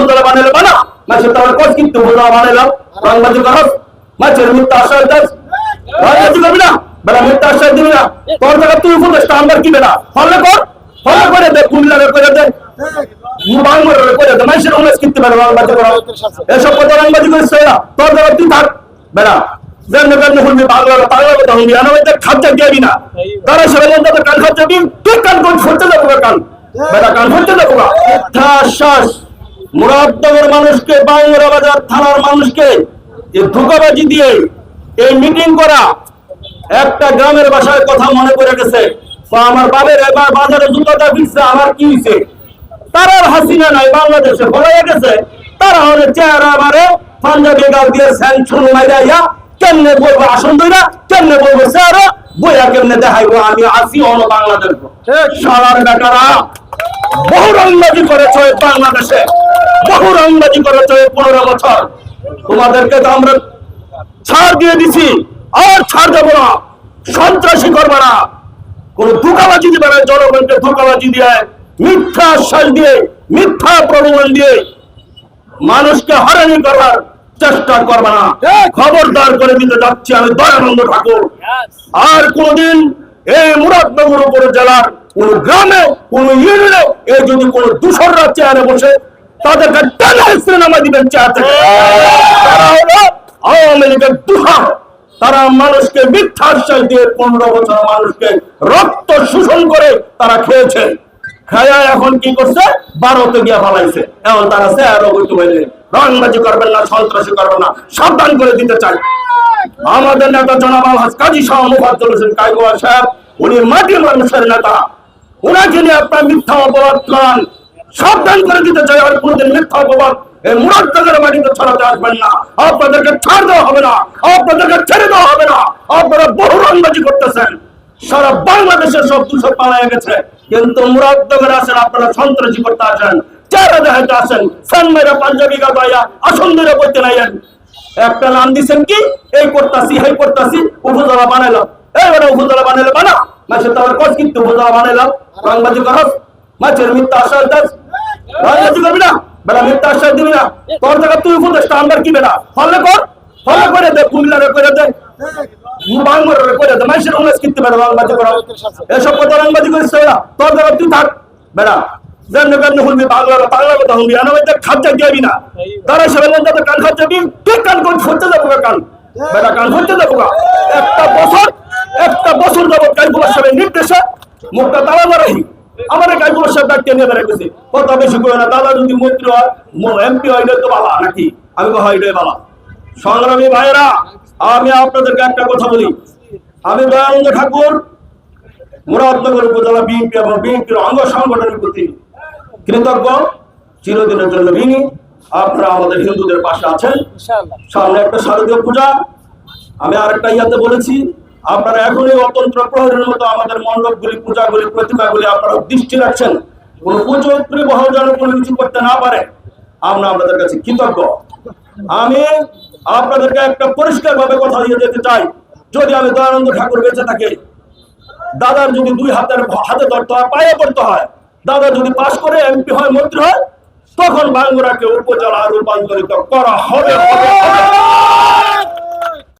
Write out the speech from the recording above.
উপজেলা বানাইলে বানা? মাছের তোমার কচ কিন্তু উপজেলা বানাইলাম। রংবাজি করস মাছের মিথ্যা আশ্রয় দাস। রংবাজি করবি না। বেলা মিথ্যা আশ্রয় দিবি না। তোর জায়গা তুই উপদেশটা আমার কি বেলা? ফলে কর। ফলে করে দে কুমিল্লারে করে দে। করে করা না তোর না। তারা তো কান দিন। তুই কান করতে যাব শ্বাস। মুরাদনগর মানুষকে বাংলা বাজার থানার মানুষকে এই ধোকাবাজি দিয়ে এই মিটিং করা একটা গ্রামের ভাষায় কথা মনে পড়ে গেছে। আমার বাবের এবার বাজারে জুতোটা ফিরছে আমার কি হয়েছে তারা হাসিনা নাই বাংলাদেশে বলা গেছে তারা হলে চেহারা আমারে পাঞ্জাবি গাল দিয়ে স্যাংশন মাইরা কেমনে বলব আসন দইরা কেমনে বলব চেহারা বইয়া কেমনে দেখাইবো? আমি আসি অন বাংলাদেশ। সারার বেটারা বহু রংবাজি করেছ বাংলাদেশে। বহু রংবাজি করেছ পনেরো বছর। তোমাদেরকে তো আমরা ছাড় দিয়ে দিছি আর ছাড় দেবো না। সন্ত্রাসী করবে না। কোন ধোকাবাজি দিবে না জনগণকে ধোকাবাজি দিয়ে মিথ্যা আশ্বাস দিয়ে মিথ্যা প্রলোভন দিয়ে। মানুষকে হরানি করার চেষ্টা করবে না। খবরদার করে দিতে যাচ্ছি আমি দয়ানন্দ ঠাকুর। আর কোনদিন এই মুরাদনগর উপজেলার কোন গ্রামে, কোন ইউনিয়নে এই যদি কোন দূষররা চেয়ারে বসে তাদেরকে টেনে দিবেন চেয়ার থেকে। তারা হলো আওয়ামী লীগের দুহার তারা মানুষকে দিয়ে পনেরো বছর মানুষকে রক্ত শোষণ করে তারা খেয়েছে। খায়া এখন কি করছে? বারোতে গিয়া ফালাইছে। এখন তারা চেয়ারও করতে পারলে রংবাজি করবেন না, সন্ত্রাসী করবেন না। সাবধান করে দিতে চাই। আমাদের নেতা জনাব আলহাজ কাজী শাহ মুফাজ্জল হোসেন কাইগোয়া সাহেব, উনি মাটির মানুষের নেতা। ওনাকে নিয়ে আপনার মিথ্যা অপবাদ সাবধান করে দিতে চাই আর মিথ্যা অপবাদ দেওয়া হবে না সারা কিন্তু আপনারা করতে আসেন। পাঞ্জাবি গাবাইয়া আসন ধরে একটা নাম দিছেন কি? এই করতাছি এই করতাছি, উপজেলা বানাইলাম। এইবারে উপজেলা বানাইলে বানা। মাছের তোমার কচ কিন্তু উপজেলা বানাইলাম রংবাজি করস মাছের মিথ্যা আশ্বাস দাস। রংবাজি করবি না, বেলা মিথ্যা আশ্বাস দিবি না। তোর জায়গা তুই আমার কি বেলা? ফলে কর, ফলে করে দে করে দে। করে দে রংবাজি এসব কথা রংবাজি করিস না তোর জায়গা তুই থাক দিবি না। কান তুই কান কোন। বেটা কান একটা বছর, একটা সাহেবের নির্দেশে মুখটা তালা মারাই ডাক্তার নিয়ে বেড়ে গেছে। কথা বেশি করে না দাদা যদি মন্ত্রী হয় এমপি হয় তো বালা নাকি? আমি হয় এটাই বালা। সংগ্রামী ভাইয়েরা আমি আপনাদেরকে একটা কথা বলি। আমি দয়ানন্দ ঠাকুর মুরাদনগর উপজেলা বিএনপি এবং বিএনপির অঙ্গ সংগঠনের প্রতি কৃতজ্ঞ চিরদিনের জন্য ঋণী। আপনারা আমাদের হিন্দুদের পাশে আছেন। সামনে একটা শারদীয় পূজা। আমি আরেকটা ইয়াতে বলেছি আপনারা এখনই অতন্ত্র প্রহরের মতো আমাদের মণ্ডপগুলি, পূজাগুলি, প্রতিমাগুলি আপনারা দৃষ্টি রাখছেন। কোন পুজো পরিবহন যেন কোনো কিছু করতে না পারে, আমরা আপনাদের কাছে কৃতজ্ঞ। আমি আপনাদেরকে একটা পরিষ্কার ভাবে কথা দিয়ে যেতে চাই। যদি আমি দয়ানন্দ ঠাকুর বেঁচে থাকি, দাদার যদি দুই হাতের হাতে ধরতে হয়, পায়ে পড়তে হয়, দাদা যদি পাশ করে এমপি হয়, মন্ত্রী হয়, তখন বাঙ্গুরাকে উপজেলা রূপান্তরিত করা হবে।